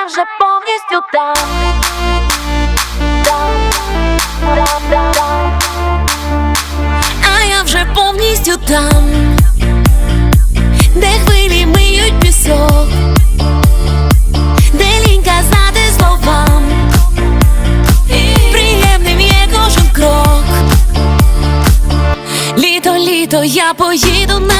я вже повністю там. А я вже повністю там, де хвилі миють пісок, де лінь казати словам, приємним є кожен крок. Літо, літо, я поїду на.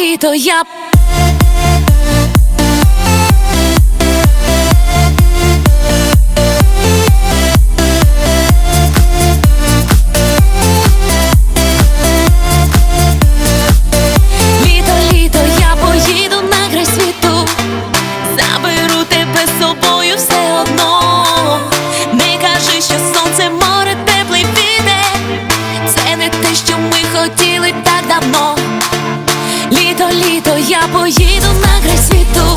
літо я літо я поїду на край світу.